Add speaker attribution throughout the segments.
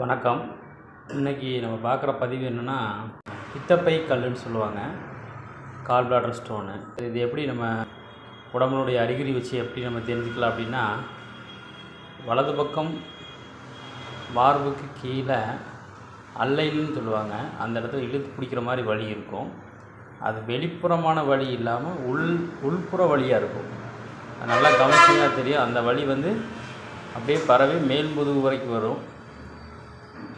Speaker 1: வணக்கம். இன்னைக்கு நம்ம பார்க்குற பதிவு என்னென்னா பித்தப்பை கல்லுன்னு சொல்லுவாங்க. கால் பிளாடர் ஸ்டோனு இது எப்படி நம்ம உடம்புனுடைய அறிகுறி வச்சு எப்படி நம்ம தெரிஞ்சுக்கலாம் அப்படின்னா வலது பக்கம் மார்புக்கு கீழே அல்லைன்னு சொல்லுவாங்க. அந்த இடத்துல இழுத்து பிடிக்கிற மாதிரி வழி இருக்கும். அது வெளிப்புறமான வழி இல்லாமல் உள் உள்புற வழியாக இருக்கும். நல்லா கவனிச்சிங்கன்னா தெரியும். அந்த வழி வந்து அப்படியே பரவி மேல் முதுகு வரைக்கும் வரும்.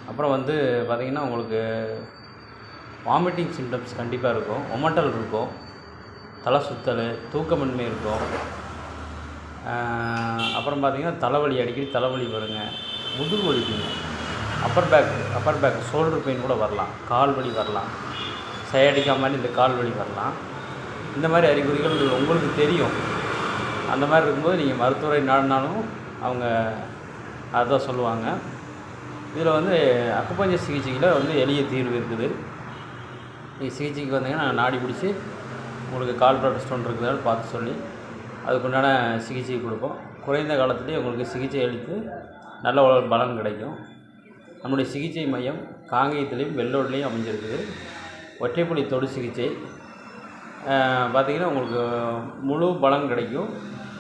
Speaker 1: அப்புறம் வந்து பார்த்திங்கன்னா உங்களுக்கு வாமிட்டிங் சிம்டம்ஸ் கண்டிப்பாக இருக்கும். ஒமட்டல் இருக்கும். தலை சுத்தல் தூக்கமின்மை இருக்கும். அப்புறம் பார்த்திங்கன்னா தலைவலி அடிக்கடி தலைவலி வருங்க. முதுகு வலிக்குங்க. Upper back upper back shoulder pain கூட வரலாம். கால் வலி வரலாம். சையடிக்கா மாதிரி இந்த கால் வலி வரலாம். இந்த மாதிரி அறிகுறிகள் உங்களுக்கு தெரியும். அந்த மாதிரி இருக்கும்போது நீங்கள் மருத்துவரை நாடினாலும் அவங்க அதான் சொல்லுவாங்க. இதில் வந்து அக்குப்பஞ்சர் சிகிச்சையில் வந்து எளிய தீர்வு இருக்குது. நீங்கள் சிகிச்சைக்கு வந்தீங்கன்னா நாடி பிடிச்சி உங்களுக்கு கால் பிளாட் ஸ்டோன் இருக்குதான்னு பார்த்து சொல்லி அதுக்குண்டான சிகிச்சை கொடுப்போம். குறைந்த காலத்துலேயே உங்களுக்கு சிகிச்சை அளித்து நல்ல ஒரு பலன் கிடைக்கும். நம்முடைய சிகிச்சை மையம் காங்கேயத்துலேயும் வெள்ளோட்லேயும் அமைஞ்சிருக்குது. ஒற்றைப்புலி தொடு சிகிச்சை. பார்த்திங்கன்னா உங்களுக்கு முழு பலன் கிடைக்கும்.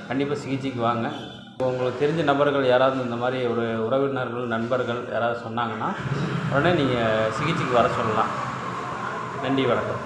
Speaker 1: கண்டிப்பாக சிகிச்சைக்கு வாங்க. உங்களுக்கு தெரிஞ்ச நபர்கள் யாராவது இந்த மாதிரி ஒரு உறவினர்கள் நண்பர்கள் யாராவது சொன்னாங்கன்னா உடனே நீங்கள் சிகிச்சைக்கு வர சொல்லலாம். நன்றி வணக்கம்.